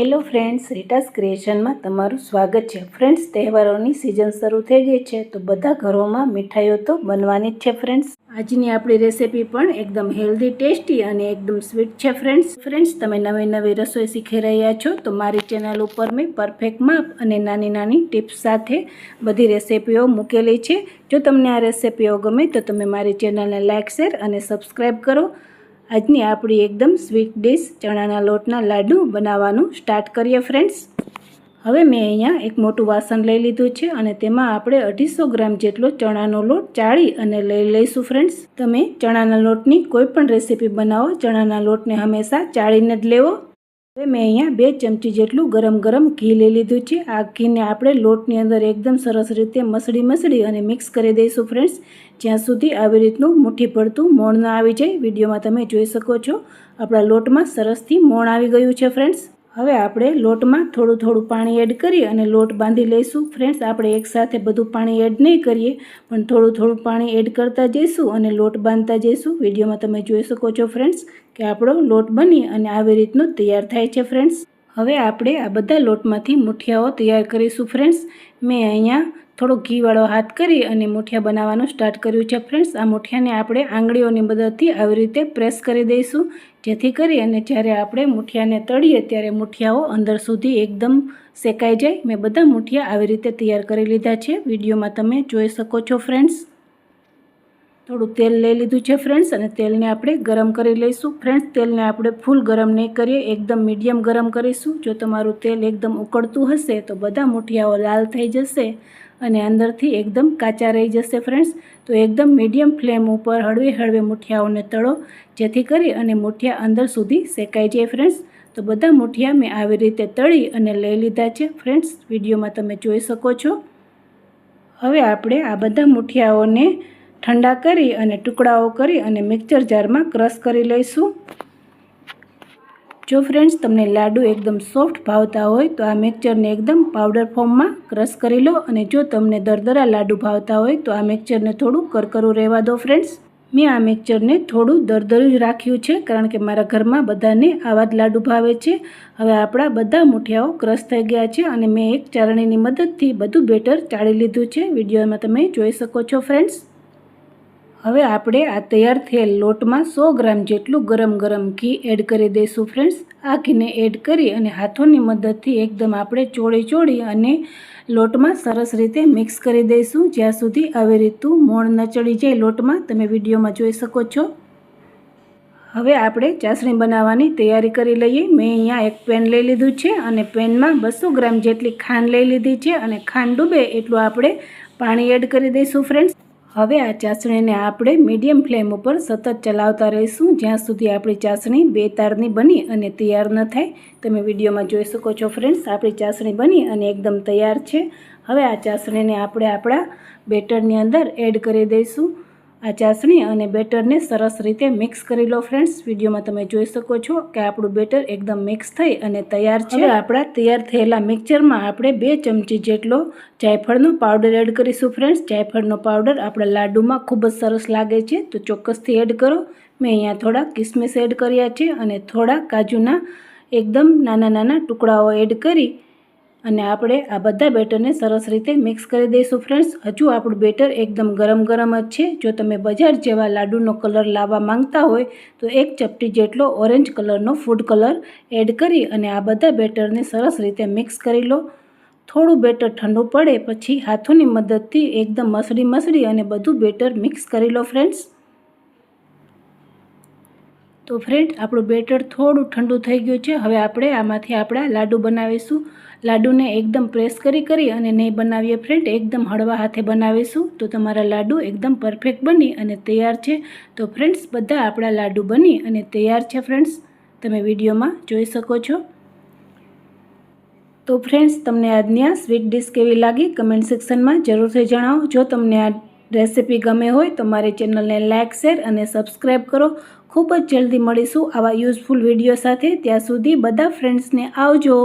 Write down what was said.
Hello friends રીટાસ ક્રિએશનમાં તમારું સ્વાગત છે. ફ્રેન્ડ્સ તહેવારોની સિઝન શરૂ થઈ ગઈ છે, તો બધા ઘરોમાં મીઠાઈઓ તો બનવાની જ છે ફ્રેન્ડ્સ આજની આપણી રેસીપી પણ એકદમ હેલ્ધી ટેસ્ટી અને એકદમ સ્વીટ છે ફ્રેન્ડ્સ ફ્રેન્ડ્સ તમે નવી નવી રસોઈ શીખી રહ્યા છો, તો મારી ચેનલ ઉપર મેં પરફેક્ટ માપ અને નાની નાની ટિપ્સ સાથે બધી રેસીપીઓ મૂકેલી છે. જો તમને આ રેસીપીઓ ગમે તો તમે મારી ચેનલને લાઇક શેર અને સબસ્ક્રાઈબ કરો. આજની આપણી એકદમ સ્વીટ ડીશ ચણાના લોટના લાડુ બનાવવાનું સ્ટાર્ટ કરીએ ફ્રેન્ડ્સ હવે મેં અહીંયા એક મોટું વાસણ લઈ લીધું છે અને તેમાં આપણે અઢીસો ગ્રામ જેટલો ચણાનો લોટ ચાળી અને લઈ લઈશું ફ્રેન્ડ્સ તમે ચણાના લોટની કોઈ પણ રેસીપી બનાવો, ચણાના લોટને હંમેશા ચાળીને જ લેવો. હવે મેં અહીંયા બે ચમચી જેટલું ગરમ ગરમ ઘી લઈ લીધું છે. આ ઘીને આપણે લોટની અંદર એકદમ સરસ રીતે મસળી મસળી અને મિક્સ કરી દઈશું ફ્રેન્ડ્સ. જ્યાં સુધી આવી રીતનું મુઠ્ઠી પડતું મોણ ના આવી જાય, વિડીયોમાં તમે જોઈ શકો છો. આપણા લોટમાં સરસથી મોણ આવી ગયું છે ફ્રેન્ડ્સ. હવે આપણે લોટમાં થોડું થોડું પાણી એડ કરી અને લોટ બાંધી લઈશું. ફ્રેન્ડ્સ, આપણે એકસાથે બધું પાણી એડ નહીં કરીએ, પણ થોડું થોડું પાણી એડ કરતા જઈશું અને લોટ બાંધતા જઈશું. વિડીયોમાં તમે જોઈ શકો છો, ફ્રેન્ડ્સ, કે આપણો લોટ બની અને આવી રીતનું તૈયાર થાય છે, ફ્રેન્ડ્સ. હવે આપણે આ બધા લોટમાંથી મુઠિયાઓ તૈયાર કરીશું, ફ્રેન્ડ્સ. મેં અહીંયા થોડો ઘીવાળો હાથ કરી અને મુઠિયા બનાવવાનું સ્ટાર્ટ કર્યું છે. ફ્રેન્ડ્સ આ મુઠિયાને આપણે આંગળીઓની મદદથી આવી રીતે પ્રેસ કરી દઈશું. જેથી કરી અને જ્યારે આપણે મુઠિયાને તળીએ ત્યારે મુઠિયાઓ અંદર સુધી એકદમ શેકાઈ જાય. મેં બધા મુઠિયા આવી રીતે તૈયાર કરી લીધા છે. વિડીયોમાં તમે જોઈ શકો છો ફ્રેન્ડ્સ થોડું તેલ લઈ લીધું છે ફ્રેન્ડ્સ, અને તેલને આપણે ગરમ કરી લઈશું. ફ્રેન્ડ્સ, તેલને આપણે ફૂલ ગરમ નહીં કરીએ, એકદમ મીડિયમ ગરમ કરીશું. જો તમારું તેલ એકદમ ઉકળતું હશે, તો બધા મુઠિયાઓ લાલ થઈ જશે અને અંદરથી એકદમ કાચા રહી જશે ફ્રેન્ડ્સ. તો એકદમ મીડિયમ ફ્લેમ ઉપર હળવે હળવે મુઠિયાઓને તળો, જેથી કરી અને મુઠિયા અંદર સુધી શેકાઈ જાય ફ્રેન્ડ્સ. તો બધા મુઠિયા મેં આવી રીતે તળી અને લઈ લીધા છે ફ્રેન્ડ્સ. વિડીયોમાં તમે જોઈ શકો છો. હવે આપણે આ બધા મુઠિયાઓને ઠંડા કરી અને ટુકડાઓ કરી અને મિક્સર જારમાં ક્રશ કરી લઈશું. જો ફ્રેન્ડ્સ તમને લાડુ એકદમ સોફ્ટ ભાવતા હોય, તો આ મિક્સરને એકદમ પાવડર ફોર્મમાં ક્રશ કરી લો અને જો તમને દરદરા લાડુ ભાવતા હોય, તો આ મિક્સરને થોડું કરકરું રહેવા દો ફ્રેન્ડ્સ મેં આ મિક્સરને થોડું દરદરું જ રાખ્યું છે, કારણ કે મારા ઘરમાં બધાને આવા જ લાડુ ભાવે છે. હવે આપણા બધા મુઠિયાઓ ક્રશ થઈ ગયા છે અને મેં એક ચારણીની મદદથી બધું બેટર ચાળી લીધું છે. વિડીયોમાં તમે જોઈ શકો છો ફ્રેન્ડ્સ હવે આપણે આ તૈયાર થયેલ લોટમાં સો ગ્રામ જેટલું ગરમ ગરમ ઘી એડ કરી દઈશું ફ્રેન્ડ્સ આ ઘીને એડ કરી અને હાથોની મદદથી એકદમ આપણે ચોળી ચોળી અને લોટમાં સરસ રીતે મિક્સ કરી દઈશું. જ્યાં સુધી આવી રીતનું મોણ ન ચડી જાય લોટમાં, તમે વિડીયોમાં જોઈ શકો છો. હવે આપણે ચાસણી બનાવવાની તૈયારી કરી લઈએ. મેં અહીંયા એક પેન લઈ લીધું છે અને પેનમાં બસો ગ્રામ જેટલી ખાંડ લઈ લીધી છે અને ખાંડ ડૂબે એટલું આપણે પાણી એડ કરી દઈશું ફ્રેન્ડ્સ હવે આ ચાસણીને આપણે મીડિયમ ફ્લેમ ઉપર સતત ચલાવતા રહીશું. જ્યાં સુધી આપણી ચાસણી બે તારની બની અને તૈયાર ન થાય, તમે વિડીયોમાં જોઈ શકો છો ફ્રેન્ડ્સ, આપણી ચાસણી બની અને એકદમ તૈયાર છે. હવે આ ચાસણીને આપણે આપણા બેટરની અંદર એડ કરી દઈશું. આ ચાસણી અને બેટરને સરસ રીતે મિક્સ કરી લો ફ્રેન્ડ્સ વિડીયોમાં તમે જોઈ શકો છો કે આપણું બેટર એકદમ મિક્સ થઈ અને તૈયાર છે. આપણા તૈયાર થયેલા મિક્સરમાં આપણે બે ચમચી જેટલો જાયફળનો પાવડર એડ કરીશું ફ્રેન્ડ્સ જાયફળનો પાવડર આપણા લાડુમાં ખૂબ જ સરસ લાગે છે. તો ચોક્કસથી એડ કરો. મેં અહીંયા થોડા કિસમિસ એડ કર્યા છે અને થોડા કાજુના એકદમ નાના નાના ટુકડાઓ એડ કરી અને આપણે આ બધા બેટરને સરસ રીતે મિક્સ કરી દઈશું, ફ્રેન્ડ્સ. હજુ આપણું બેટર એકદમ ગરમ ગરમ જ છે. જો તમે બજાર જેવા લાડુનો કલર લાવવા માંગતા હોય, તો એક ચપટી જેટલો ઓરેન્જ કલરનો ફૂડ કલર એડ કરી અને આ બધા બેટરને સરસ રીતે મિક્સ કરી લો. થોડું બેટર ઠંડુ પડે પછી હાથોની મદદથી એકદમ મસળી મસળી અને બધું બેટર મિક્સ કરી લો, ફ્રેન્ડ્સ. તો ફ્રેન્ડ આપણું બેટર થોડું ઠંડુ થઈ ગયું છે. હવે આપણે આમાંથી આપણા લાડુ બનાવીશું. લાડુને એકદમ પ્રેસ કરી કરી અને નહીં બનાવીએ ફ્રેન્ડ એકદમ હળવા હાથે બનાવીશું. તો તમારા લાડુ એકદમ પરફેક્ટ બની અને તૈયાર છે. તો ફ્રેન્ડ્સ બધા આપણા લાડુ બની અને તૈયાર છે ફ્રેન્ડ્સ તમે વિડીયોમાં જોઈ શકો છો. તો ફ્રેન્ડ્સ તમને આજની આ સ્વીટ ડિશ કેવી લાગી? કમેન્ટ સેક્શનમાં જરૂરથી જણાવો. જો તમને આ રેસીપી ગમે હોય તો મારી ચેનલને લાઇક શેર અને સબસ્ક્રાઈબ કરો. ખૂબ જ જલ્દી મળીશું આવા યુઝફુલ વીડિયો સાથે. ત્યાં સુધી બધા ફ્રેન્ડ્સને આવજો.